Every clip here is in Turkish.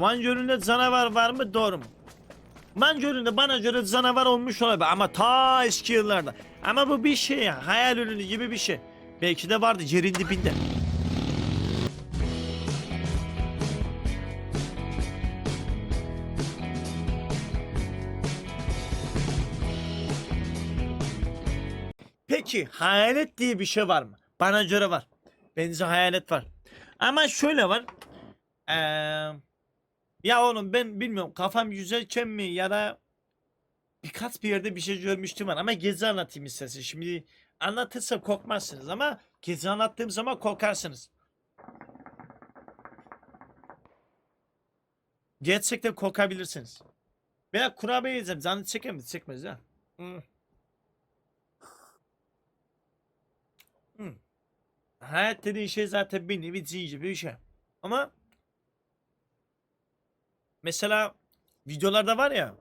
Van Gölü'nde canavar var mı? Doğru mu? Van Gölü'nde bana göre canavar olmuş olabilir ama ta eski yıllarda. Ama bu bir şey ya. Hayal ürünü gibi bir şey. Belki de vardı yerin dibinde. Peki hayalet diye bir şey var mı? Bana göre var. Bence hayalet var. Ama şöyle var. Ee, ya oğlum ben bilmiyorum kafam güzelken mi ya da birkaç bir yerde bir şey görmüştüm var ama gezi anlatayım istersen. Şimdi anlatırsam korkmazsınız ama gezi anlattığım zaman korkarsınız. Gerçekten korkabilirsiniz. Veya kurabiye yiyeceğim. Canı çeker mi? Çekmez ya. Hmm. Hmm. Hayat dediğin şey zaten bir nevi zincir bir şey. Ama mesela videolarda var ya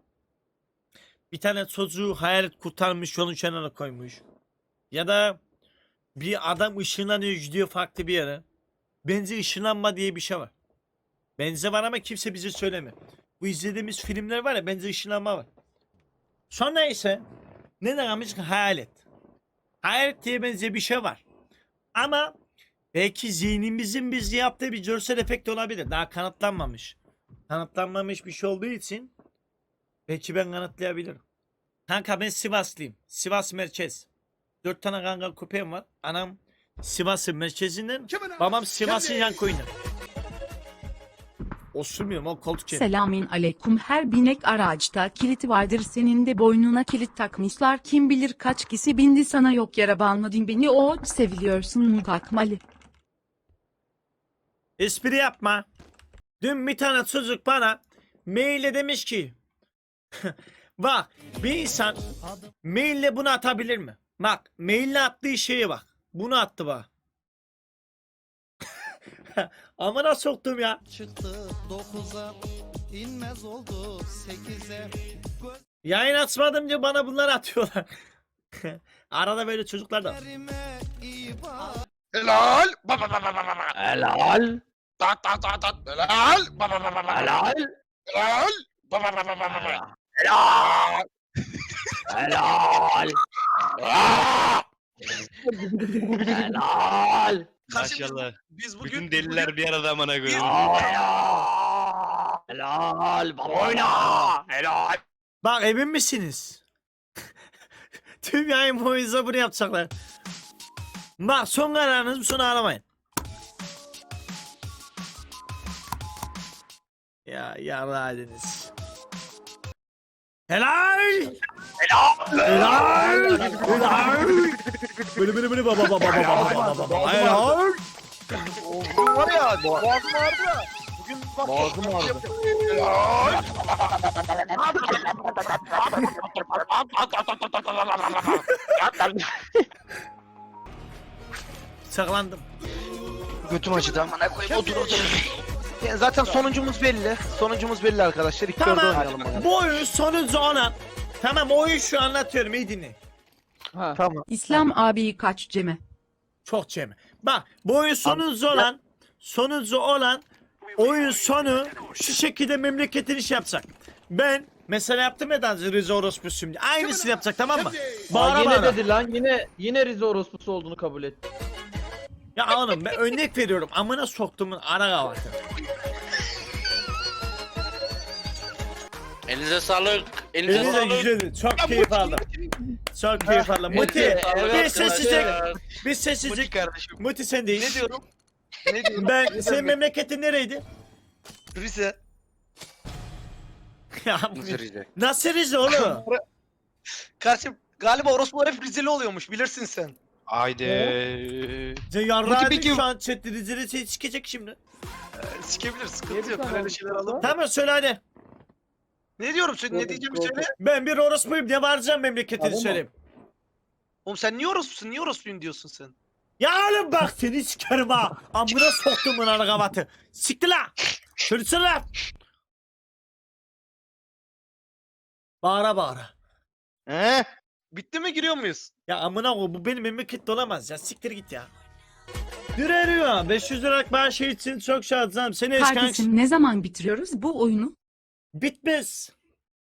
bir tane çocuğu hayalet kurtarmış yolun kenarına koymuş. Ya da bir adam ışınlanıyor gidiyor farklı bir yere. Bence ışınlanma diye bir şey var. Benze var ama kimse bize söylemiyor. Bu izlediğimiz filmler var ya bence ışınlanma var. Sonra ise ne demiş hayalet. Hayalet diye benze bir şey var. Ama belki zihnimizin bizde yaptığı bir görsel efekt olabilir. Daha kanıtlanmamış. Kanıtlanmamış bir şey olduğu için belki ben kanıtlayabilirim. Kanka ben Sivaslıyım. Sivas merkez. Dört tane kanka köpeğim var. Anam Sivas'ın merkezinden. Babam Sivas'ın yan koyundan. Osurmuyorum o koltuk çevir. Selamün aleyküm her binek araçta kilit vardır senin de boynuna kilit takmışlar kim bilir kaç kişi bindi sana yok yara banladın beni o seviliyorsun mu takmalı. Espri yapma. Dün bir tane çocuk bana maille demiş ki bak bir insan maille bunu atabilir mi? Bak maille attığı şeye bak. Bunu attı bak. Amına soktum ya. çıktı 9'a inmez oldu 8'e Yayın açmadım diye bana bunlar atıyorlar. Arada böyle çocuklar da. Helal. Ba ba ba ba ba ba ba. Helal. Tat tat tat tat. Helal. Ba ba ba ba ba. Helal. Helal. Ba ba ba ba ba ba. Helal. Helal. Aa! Helal. Maşallah. Biz Bütün bugün deliler bir arada amına koyayım. Helal. Helal. Baba oyna. Helal. Bak emin misiniz? Tüm yayın boyunca bunu yapacaklar. Bak son kararınız sonra ağlamayın. Ya yarraydınız. Helal! Helal! Helal! Böyle böyle böyle baba baba baba baba baba baba helal! bugün var ya boğazım ağrıdı ya. Bugün bak boğazım. Helal. Saklandım. Götüm acıdı amına koyayım otur otur. Yani zaten sonuncumuz belli. Sonuncumuz belli arkadaşlar. İlk dörde Tamam. oynayalım bakalım. Bu oyun sonuncu olan. Tamam oyun şu anlatıyorum iyi dinle. Tamam. İslam abi kaç ceme. Çok çeme. Bak bu oyun sonuncu olan sonuncu olan oyun sonu şu şekilde memleketin iş yapacak. Ben mesela yaptım ya daha önce Rize orospu şimdi. Aynısını yapacak tamam mı? Bağıra yine bağıra. dedi lan yine yine Rize orospusu olduğunu kabul etti. Ya oğlum ben örnek veriyorum. Amına soktumun ara kavatı. Elinize sağlık. Elinize de sağlık. güzeldi. Çok keyif aldım. Çok keyif aldım. Muti bir sessizlik. Bir sessizlik. kardeşim. Muti sen değil. Ne diyorum? Ne diyorum? Ben senin memleketin nereydi? Rize. Ya, Nasıl Rize? Nasıl Rize oğlum? Kardeşim galiba orospular hep Rizeli oluyormuş bilirsin sen. Haydi. Sen yarrağı Muti bir peki- şu an chatte Rize'de şey çıkacak şimdi. Ee, Sikebilir sıkıntı yok. tane şeyler alıp. Tamam söyle hadi. Ne diyorum sen ne diyeceğimi söyle. Ben bir orospuyum ne varacağım memleketini Tamam. söyleyeyim. Oğlum sen niye orospusun? Niye orospuyum diyorsun sen? Ya oğlum bak seni sikerim ha. Amına soktum bunu aragavatı. Siktir la. Söylesene lan. Bağıra bağıra. He? Bitti mi giriyor muyuz? Ya amına koy bu benim memlekette olamaz ya. Siktir git ya. Direniyor. 500 liralık bağış için çok şansım. Seni eş kanks- Kardeşim ne zaman bitiriyoruz bu oyunu? Bitmez.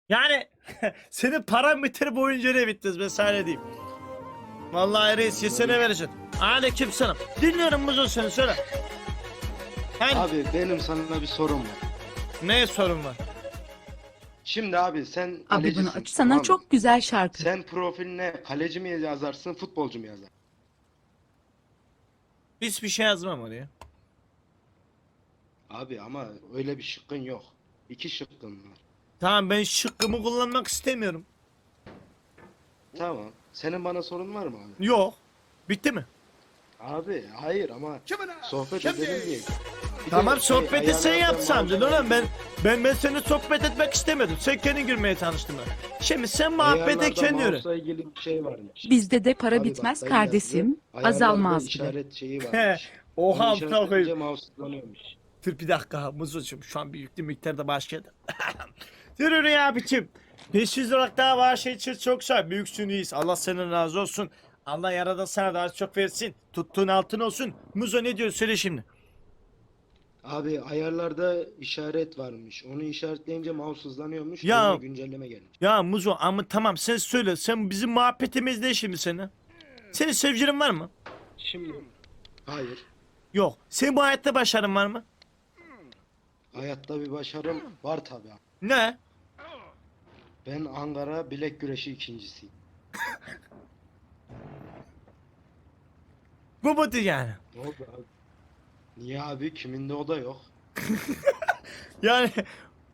Yani senin paran biter boyunca ne bitmez ben sana ne diyeyim. Vallahi reis yesene vereceksin. Aleyküm selam. Dinliyorum Muzo seni söyle. Hani Abi benim sana bir sorum var. ne sorun var? Şimdi abi sen Abi kalecisin. bunu açsana tamam mı? çok güzel şarkı. Sen profiline kaleci mi yazarsın, futbolcu mu yazarsın? Hiçbir şey yazmam oraya. Abi ama öyle bir şıkkın yok. İki şıkkın var. Tamam ben şıkkımı kullanmak istemiyorum. Tamam. Senin bana sorun var mı abi? Yok. Bitti mi? Abi hayır ama sohbet edelim diye. Bir tamam de şey, sohbeti sen bazı- oğlum ben ben ben seni sohbet etmek istemedim. Sen kendin girmeye tanıştın ben. Şimdi sen muhabbete Ayarlarda kendi yürü. mouse'la ilgili bir şey varmış. Bizde de para Abi bak, bitmez dayı kardeşim. Ayarlarda Azalmaz bile. işaret şeyi varmış. Oha Onu amına koyayım. işaretleyince mouse kullanıyormuş. Dur bir dakika Muzucuğum şu an bir yüklü miktarda başladı. Dur ya biçim. 500 liralık daha var şey için çok sağ Büyüksün iyiyiz. Allah senin razı olsun. Allah yaradan sana daha çok versin. Tuttuğun altın olsun. Muzo ne diyor söyle şimdi. Abi ayarlarda işaret varmış. Onu işaretleyince mouse hızlanıyormuş. Ya. güncelleme gelmiş. Ya Muzo ama tamam sen söyle. Sen bizim muhabbetimiz ne şimdi senin? Senin sevgilin var mı? Şimdi hayır. Yok. Senin bu hayatta başarın var mı? Hayatta bir başarım var tabi. Ne? Ben Ankara bilek güreşi ikincisiyim. Bu mudur yani? Ne oldu abi? Niye abi? Kiminde o da yok. Yani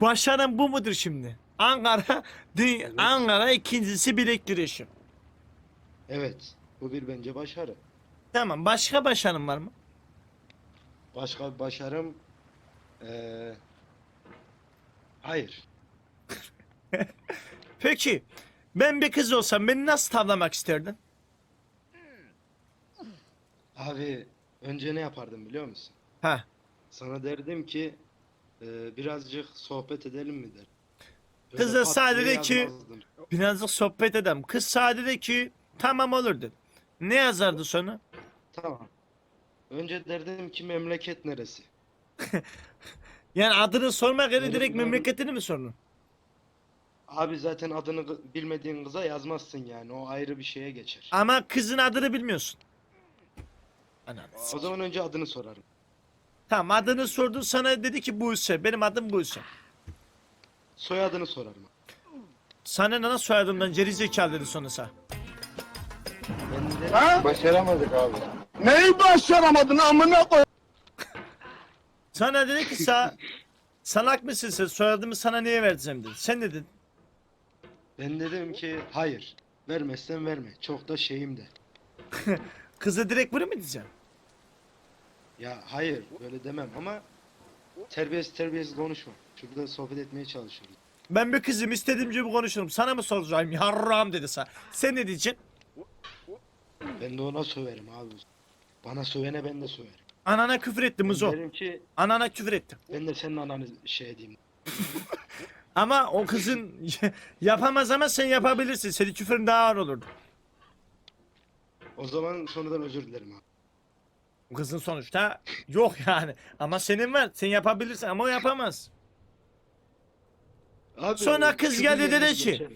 başarın bu mudur şimdi? Ankara, dü- Ankara ikincisi bilek güreşi. Evet. Bu bir bence başarı. Tamam başka başarın var mı? Başka bir başarım eee hayır. Peki ben bir kız olsam beni nasıl tavlamak isterdin? Abi önce ne yapardım biliyor musun? Ha. Sana derdim ki eee, birazcık sohbet edelim mi der. Kız da sadece ki- Birazcık sohbet edem. Kız sadece ki tamam olur dedi. Ne yazardı sonra? Tamam. Önce derdim ki memleket neresi? Yani adını sormak yerine direkt bir- memleketini mi sordun? Abi zaten adını kı- bilmediğin kıza yazmazsın yani. O ayrı bir şeye geçer. Ama kızın adını bilmiyorsun. Ananı O zaman önce adını sorarım. Tamam adını sordun sana dedi ki Buse. Benim adım Buse. Soyadını sorarım. Sana ne soyadımdan geri zekalı dedi sonra sana. De Başaramadık abi. Sana dedi ki sa salak mısın sen soyadımı sana niye vereceğim dedi. Sen ne dedin? Ben dedim ki hayır. Vermezsen verme. Çok da şeyim de. Kıza direkt bunu mu diyeceğim? Ya hayır böyle demem ama terbiyesiz terbiyesiz konuşma. Şurada sohbet etmeye çalışıyoruz. Ben bir kızım istediğim gibi konuşurum. Sana mı soracağım? Yarram dedi sana. Sen ne diyeceksin? Ben de ona söverim abi. Bana sövene ben de söverim. Anana küfür ettim Muzo. derim ki Anana küfür ettim. ben de senin ananı şey diyeyim. Ama o kızın yapamaz ama sen yapabilirsin. Senin küfürün daha ağır olurdu. O zaman sonradan özür dilerim abi. Kızın sonuçta yok yani. Ama senin var. Sen yapabilirsin ama o yapamaz. Abi, Sonra kız geldi dedi ki-.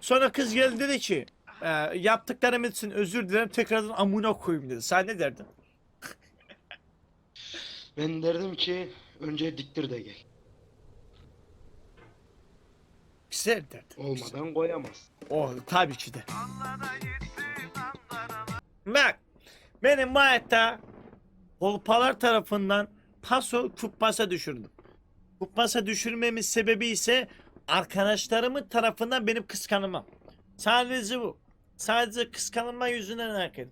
Sonra kız geldi dedi ki e, yaptıklarım için özür dilerim tekrardan amına koyayım dedi. Sen ne derdin? Ben derdim ki önce diktir de gel. Güzel derdin. Olmadan koyamaz. Oh tabii ki de. Bak benim bu hayatta kolpalar tarafından paso kuppasa düşürdüm. Kuppasa düşürmemin sebebi ise arkadaşlarımın tarafından benim kıskanılmam. Sadece bu. Sadece kıskanılma yüzünden herkes.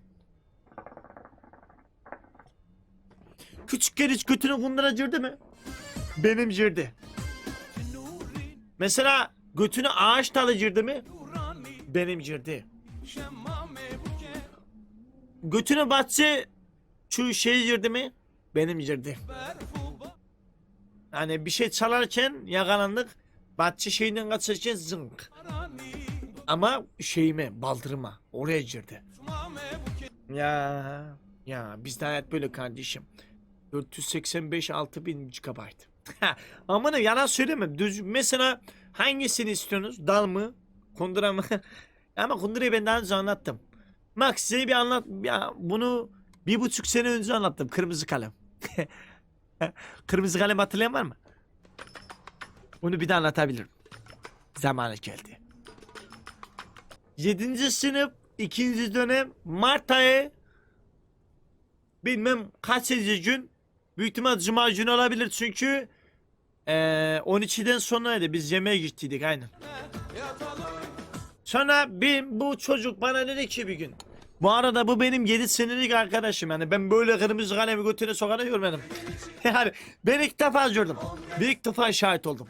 Küçükken hiç götünü kundura girdi mi? Benim girdi. Mesela götünü ağaç dalı girdi mi? Benim girdi. Götünü bahçe şu şey girdi mi? Benim girdi. Yani bir şey çalarken yakalandık. Bahçe şeyinden kaçarken zınk. Ama şeyime, baldırıma. Oraya girdi. Ya Ya bizde hayat böyle kardeşim. 485 6000 GB. Aman ne yalan söyleme. Düz, mesela hangisini istiyorsunuz? Dal mı? Kundura mı? Ama kundurayı ben daha önce anlattım. Bak size bir anlat. Ya bunu bir buçuk sene önce anlattım. Kırmızı kalem. Kırmızı kalem hatırlayan var mı? Bunu bir daha anlatabilirim. Zamanı geldi. 7. sınıf 2. dönem Mart ayı bilmem kaç gün büyük ihtimal cuma günü olabilir çünkü eee 12'den sonraydı biz yemeğe gittiydik aynen. Sonra bir, bu çocuk bana dedi ki bir gün bu arada bu benim 7 senelik arkadaşım yani ben böyle kırmızı kalemi götüne sokanı görmedim. yani ben ilk defa gördüm. Bir ilk defa şahit oldum.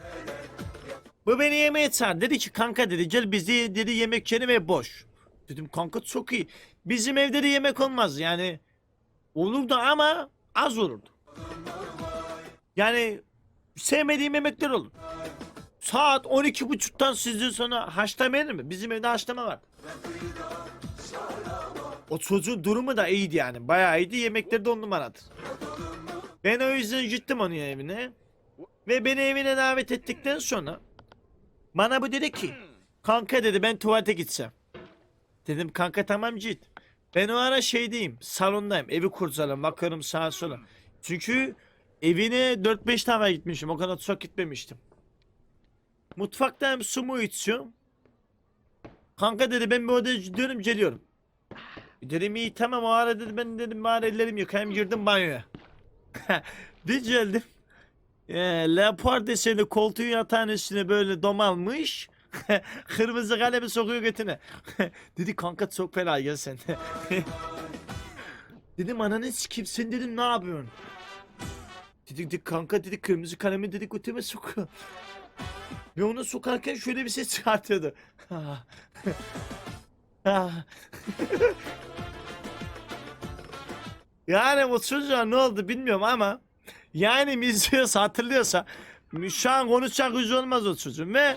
Bu beni yemeğe çağırdı. Dedi ki kanka dedi gel bizi dedi yemek ve boş. Dedim kanka çok iyi. Bizim evde de yemek olmaz yani. Olurdu ama az olurdu. Yani sevmediğim yemekler olur. Saat 12.30'dan sizin sonra haşlama yenir mi? Bizim evde haşlama var. O çocuğun durumu da iyiydi yani. Bayağı iyiydi. Yemekleri de on numaradır. Ben o yüzden gittim onun evine. Ve beni evine davet ettikten sonra bana bu dedi ki kanka dedi ben tuvalete gitsem. Dedim kanka tamam git. Ben o ara şeydeyim salondayım evi kurcalarım bakıyorum sağa sola. Çünkü evine 4-5 defa gitmişim o kadar çok gitmemiştim. Mutfaktayım su mu içiyorum. Kanka dedi ben bir odaya gidiyorum geliyorum. Dedim iyi tamam o ara dedi ben dedim bari ellerim yıkayayım girdim banyoya. bir geldim. E, leopar deseni koltuğun yatağın üstüne böyle domalmış. Kırmızı kalemi sokuyor götüne. dedi kanka çok fena gel sen. dedim ananı sikeyim sen dedim ne yapıyorsun? Dedi, dedi kanka dedi kırmızı kalemi dedi götüme sokuyor. Ve onu sokarken şöyle bir ses çıkartıyordu. Yani bu çocuğa ne oldu bilmiyorum ama yani izliyorsa hatırlıyorsa şu an konuşacak yüzü olmaz o çocuğun ve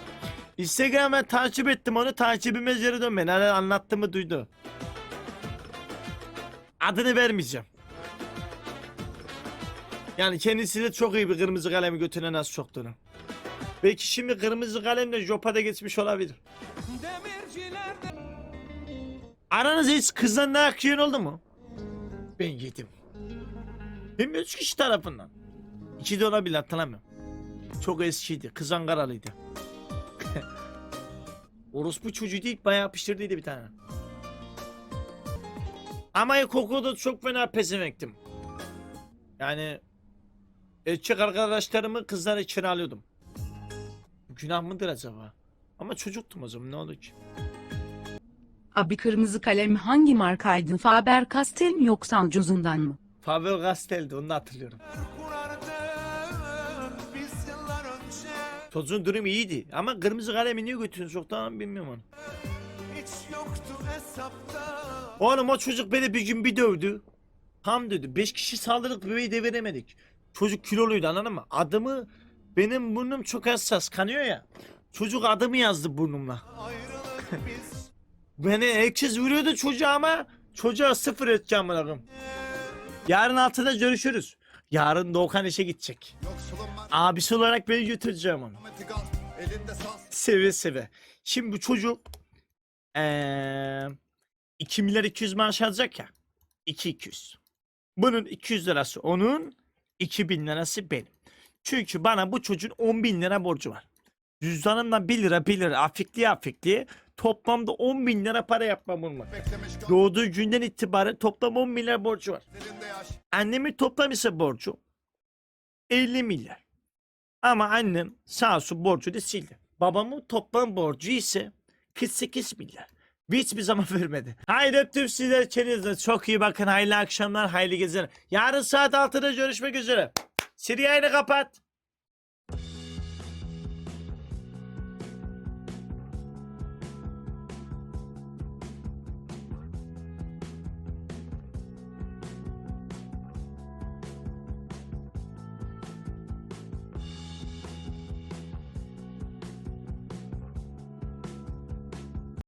Instagram'a takip ettim onu takibime geri dönmeyin. Hani anlattığımı duydu. Adını vermeyeceğim. Yani kendisi de çok iyi bir kırmızı kalemi götüne nasıl soktuğunu. Belki şimdi kırmızı kalemle Jopa'da geçmiş olabilir. Aranızda hiç kızdan ne akıyan oldu mu? Ben yedim. Hem üç kişi tarafından. İki de olabilir hatırlamıyorum. Çok eskiydi. Kız Ankaralıydı. Orospu çocuğu değil bayağı pişirdiydi bir tane. Ama ilkokulda çok fena pesemektim. Yani erkek arkadaşlarımı kızlar için. Günah mıdır acaba? Ama çocuktum o zaman ne olur ki? Abi kırmızı kalem hangi markaydı? Faber-Castell mi yoksa ucuzundan mı? Faber Castell'di onu da hatırlıyorum. Çocuğun durumu iyiydi ama kırmızı kalemi niye götürüyorsun çoktan bilmiyorum onu. Oğlum o çocuk beni bir gün bir dövdü. Tam dedi 5 kişi saldırdık bebeği de veremedik. Çocuk kiloluydu anladın mı? Adımı benim burnum çok hassas kanıyor ya. Çocuk adımı yazdı burnumla. Beni herkes vuruyordu çocuğa ama çocuğa sıfır edeceğim bırakım. Yarın altıda görüşürüz. Yarın Doğukan işe gidecek. Abisi olarak beni götüreceğim onu. Seve seve. Şimdi bu çocuk eee 2 milyar 200 maaş alacak ya. 2 200. Bunun 200 lirası onun, 2000 lirası benim. Çünkü bana bu çocuğun 10 bin lira borcu var. Cüzdanımdan 1 lira 1 lira afikliye afikliye toplamda 10 bin lira para yapmam olmak. Doğduğu günden itibaren toplam 10 milyar borcu var. Annemin toplam ise borcu 50 milyar. Ama annem sağ olsun borcu da sildi. Babamın toplam borcu ise 48 milyar. Hiçbir zaman vermedi. Haydi öptüm sizleri kendinize. Çok iyi bakın. Hayırlı akşamlar, hayırlı geceler. Yarın saat 6'da görüşmek üzere. Siri kapat.